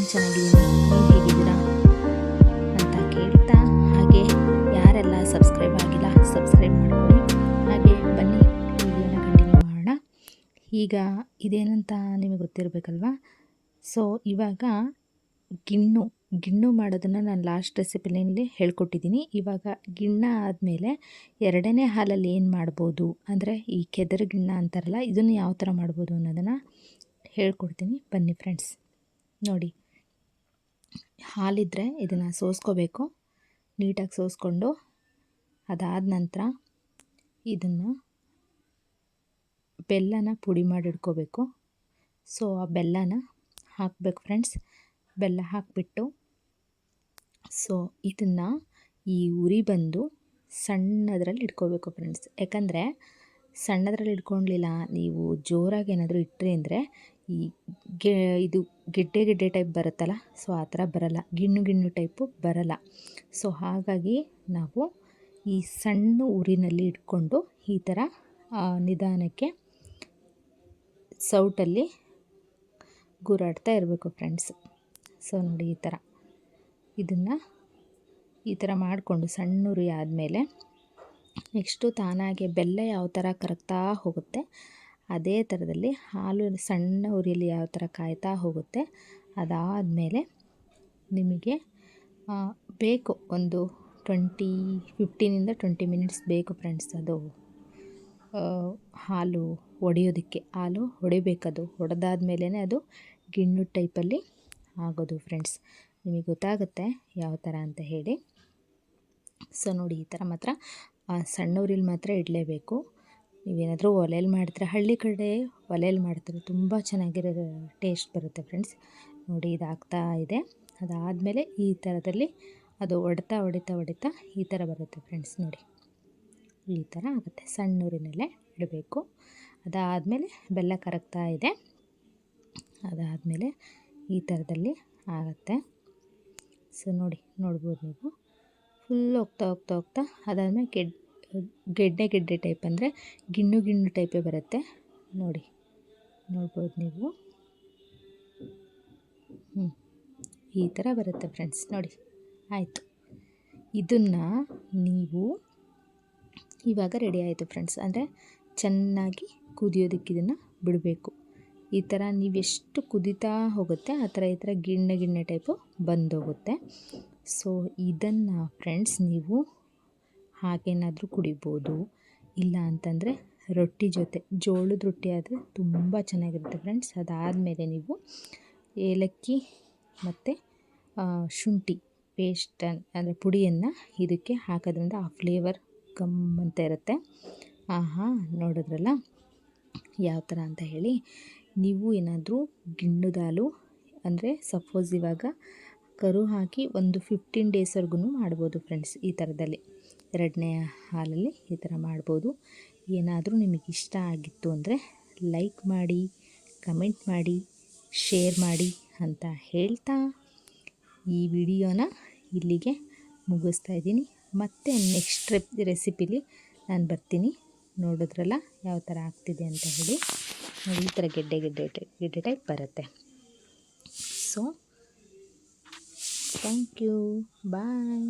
ನಾನು ಚೆನ್ನಾಗಿದ್ದೀನಿ. ನೀವು ಹೇಗಿದ್ದೀರಾ? ಅಂತ ಕೇಳ್ತಾ ಹಾಗೆ ಯಾರೆಲ್ಲ ಸಬ್ಸ್ಕ್ರೈಬ್ ಆಗಿಲ್ಲ ಸಬ್ಸ್ಕ್ರೈಬ್ ಮಾಡ್ಕೊಳ್ಳಿ. ಹಾಗೆ ಬನ್ನಿ, ವಿಡಿಯೋನ ಕಂಟಿನ್ಯೂ ಮಾಡೋಣ. ಈಗ ಇದೇನಂತ ನಿಮಗೆ ಗೊತ್ತಿರಬೇಕಲ್ವಾ? ಸೊ ಇವಾಗ ಗಿಣ್ಣು ಗಿಣ್ಣು ಮಾಡೋದನ್ನು ನಾನು ಲಾಸ್ಟ್ ರೆಸಿಪಿನಲ್ಲಿ ಹೇಳ್ಕೊಟ್ಟಿದ್ದೀನಿ. ಇವಾಗ ಗಿಣ್ಣ ಆದಮೇಲೆ ಎರಡನೇ ಹಾಲಲ್ಲಿ ಏನು ಮಾಡ್ಬೋದು? ಅಂದರೆ ಈ ಕೆದರು ಗಿಣ್ಣ ಅಂತಾರಲ್ಲ, ಇದನ್ನು ಯಾವ ಥರ ಮಾಡ್ಬೋದು ಅನ್ನೋದನ್ನು ಹೇಳ್ಕೊಡ್ತೀನಿ. ಬನ್ನಿ ಫ್ರೆಂಡ್ಸ್ ನೋಡಿ. ಹಾಲಿದ್ರೆ ಇದನ್ನು ಸೋಸ್ಕೋಬೇಕು. ನೀಟಾಗಿ ಸೋಸ್ಕೊಂಡು ಅದಾದ ನಂತರ ಇದನ್ನು ಬೆಲ್ಲನ ಪುಡಿ ಮಾಡಿ ಇಟ್ಕೋಬೇಕು. ಸೊ ಆ ಬೆಲ್ಲನ ಹಾಕಬೇಕು ಫ್ರೆಂಡ್ಸ್ ಬೆಲ್ಲ ಹಾಕಿಬಿಟ್ಟು ಸೊ ಇದನ್ನು ಈ ಉರಿ ಬಂದು ಸಣ್ಣದ್ರಲ್ಲಿ ಇಟ್ಕೋಬೇಕು ಫ್ರೆಂಡ್ಸ್ ಯಾಕಂದರೆ ಸಣ್ಣದ್ರಲ್ಲಿ ಇಟ್ಕೊಳ್ಲಿಲ್ಲ ನೀವು ಜೋರಾಗಿ ಏನಾದರೂ ಇಟ್ಟರೆ ಅಂದರೆ ಈ ಗೆ, ಇದು ಗೆಡ್ಡೆ ಗೆಡ್ಡೆ ಟೈಪ್ ಬರುತ್ತಲ್ಲ ಸೊ ಆ ಥರ ಬರಲ್ಲ. ಗಿಣ್ಣು ಗಿಣ್ಣು ಟೈಪು ಬರಲ್ಲ. ಸೊ ಹಾಗಾಗಿ ನಾವು ಈ ಸಣ್ಣ ಉರಿನಲ್ಲಿ ಇಟ್ಕೊಂಡು ಈ ಥರ ನಿಧಾನಕ್ಕೆ ಸೌಟಲ್ಲಿ ಗೂರಾಡ್ತಾ ಇರಬೇಕು ಫ್ರೆಂಡ್ಸ್ ಸೊ ನೋಡಿ ಈ ಥರ. ಇದನ್ನು ಈ ಥರ ಮಾಡಿಕೊಂಡು ಸಣ್ಣ ಉರಿ ಆದಮೇಲೆ, ನೆಕ್ಸ್ಟು ತಾನಾಗೆ ಬೆಲ್ಲ ಯಾವ ಥರ ಕರಗ್ತಾ ಹೋಗುತ್ತೆ ಅದೇ ಥರದಲ್ಲಿ ಹಾಲು ಸಣ್ಣ ಉರಿಯಲ್ಲಿ ಯಾವ ಥರ ಕಾಯ್ತಾ ಹೋಗುತ್ತೆ ಅದಾದಮೇಲೆ ನಿಮಗೆ ಬೇಕು ಒಂದು ಟ್ವೆಂಟಿ ಫಿಫ್ಟೀನಿಂದ ಟ್ವೆಂಟಿ ಮಿನಿಟ್ಸ್ ಬೇಕು ಫ್ರೆಂಡ್ಸ್ ಅದು ಹಾಲು ಒಡೆಯೋದಕ್ಕೆ, ಹಾಲು ಹೊಡಿಬೇಕದು. ಹೊಡೆದಾದ್ಮೇಲೆ ಅದು ಗಿಣ್ಣು ಟೈಪಲ್ಲಿ ಆಗೋದು ಫ್ರೆಂಡ್ಸ್. ನಿಮಗೆ ಗೊತ್ತಾಗುತ್ತೆ ಯಾವ ಥರ ಅಂತ ಹೇಳಿ. ಸೊ ನೋಡಿ, ಈ ಥರ ಮಾತ್ರ ಸಣ್ಣ ಉರಿಲಿ ಮಾತ್ರ ಇಡಲೇಬೇಕು. ನೀವೇನಾದರೂ ಒಲೆಯಲ್ಲಿ ಮಾಡ್ತೀರ? ಹಳ್ಳಿ ಕಡೆ ಒಲೆಯಲ್ಲಿ ಮಾಡ್ತಾರೆ. ತುಂಬ ಚೆನ್ನಾಗಿರೋ ಟೇಸ್ಟ್ ಬರುತ್ತೆ ಫ್ರೆಂಡ್ಸ್. ನೋಡಿ ಇದಾಗ್ತಾ ಇದೆ. ಅದಾದಮೇಲೆ ಈ ಥರದಲ್ಲಿ ಅದು ಒಡ್ತಾ ಹೊಡಿತಾ ಹೊಡಿತಾ ಈ ಥರ ಬರುತ್ತೆ ಫ್ರೆಂಡ್ಸ್ ನೋಡಿ. ಈ ಥರ ಆಗುತ್ತೆ. ಸಣ್ಣ ಊರಿನಲ್ಲೇ ಇಡಬೇಕು. ಅದಾದಮೇಲೆ ಬೆಲ್ಲ ಕರಗ್ತಾ ಇದೆ. ಅದಾದಮೇಲೆ ಈ ಥರದಲ್ಲಿ ಆಗುತ್ತೆ. ಸೊ ನೋಡಿ, ನೋಡ್ಬೋದು ನೀವು. ಫುಲ್ ಹೋಗ್ತಾ ಹೋಗ್ತಾ ಹೋಗ್ತಾ ಅದಾದಮೇಲೆ ಗೆಡ್ ಗೆಡ್ಡೆ ಗೆಡ್ಡೆ ಟೈಪ್ ಅಂದರೆ ಗಿಣ್ಣು ಗಿಣ್ಣು ಟೈಪೇ ಬರುತ್ತೆ. ನೋಡಿ, ನೋಡ್ಬೋದು ನೀವು. ಹ್ಞೂ ಈ ಥರ ಬರುತ್ತೆ ಫ್ರೆಂಡ್ಸ್. ನೋಡಿ, ಆಯಿತು. ಇದನ್ನು ನೀವು ಇವಾಗ ರೆಡಿ ಆಯಿತು ಫ್ರೆಂಡ್ಸ್. ಅಂದರೆ ಚೆನ್ನಾಗಿ ಕುದಿಯೋದಕ್ಕೆ ಇದನ್ನು ಬಿಡಬೇಕು. ಈ ಥರ ನೀವೆಷ್ಟು ಕುದಿತಾ ಹೋಗುತ್ತೆ, ಆ ಥರ ಈ ಥರ ಗಿಣ್ಣೆ ಗಿಣ್ಣೆ ಟೈಪು ಬಂದೋಗುತ್ತೆ. ಸೊ ಇದನ್ನು ಫ್ರೆಂಡ್ಸ್ ನೀವು ಹಾಗೇನಾದರೂ ಕುಡಿಬೋದು. ಇಲ್ಲ ಅಂತಂದರೆ ರೊಟ್ಟಿ ಜೊತೆ, ಜೋಳದ ರೊಟ್ಟಿ ಆದರೆ ತುಂಬ ಚೆನ್ನಾಗಿರುತ್ತೆ ಫ್ರೆಂಡ್ಸ್ ಅದಾದಮೇಲೆ ನೀವು ಏಲಕ್ಕಿ ಮತ್ತು ಶುಂಠಿ ಪೇಸ್ಟ್ ಅಂದರೆ ಪುಡಿಯನ್ನು ಇದಕ್ಕೆ ಹಾಕೋದ್ರಿಂದ ಆ ಫ್ಲೇವರ್ ಕಮ್ ಅಂತ ಇರುತ್ತೆ. ಆಹಾ, ನೋಡಿದ್ರಲ್ಲ? ಯಾವ ಥರ ಅಂತ ಹೇಳಿ. ನೀವು ಏನಾದರೂ ಗಿಣ್ಣುದಾಲು ಅಂದರೆ ಸಪೋಸ್ ಇವಾಗ ಕರು ಹಾಕಿ ಒಂದು ಫಿಫ್ಟೀನ್ ಡೇಸ್ವರೆಗೂ ಮಾಡ್ಬೋದು ಫ್ರೆಂಡ್ಸ್ ಈ ಥರದಲ್ಲಿ ಎರಡನೇ ಹಾಲಲ್ಲಿ ಈ ಥರ ಮಾಡ್ಬೋದು. ಏನಾದರೂ ನಿಮಗೆ ಇಷ್ಟ ಆಗಿತ್ತು ಅಂದರೆ ಲೈಕ್ ಮಾಡಿ, ಕಮೆಂಟ್ ಮಾಡಿ, ಶೇರ್ ಮಾಡಿ ಅಂತ ಹೇಳ್ತಾ ಈ ವಿಡಿಯೋನ ಇಲ್ಲಿಗೆ ಮುಗಿಸ್ತಾ ಇದ್ದೀನಿ. ಮತ್ತು ನೆಕ್ಸ್ಟ್ ರೆಸಿಪಿಲಿ ನಾನು ಬರ್ತೀನಿ. ನೋಡಿದ್ರಲ್ಲ ಯಾವ ಥರ ಆಗ್ತಿದೆ ಅಂತ ಹೇಳಿ. ಈ ಥರ ಗೆಡ್ಡೆ ಗೆಡ್ಡೆ ಗೆಡ್ಡೆ ಟೈಪ್ ಬರುತ್ತೆ. So thank you bye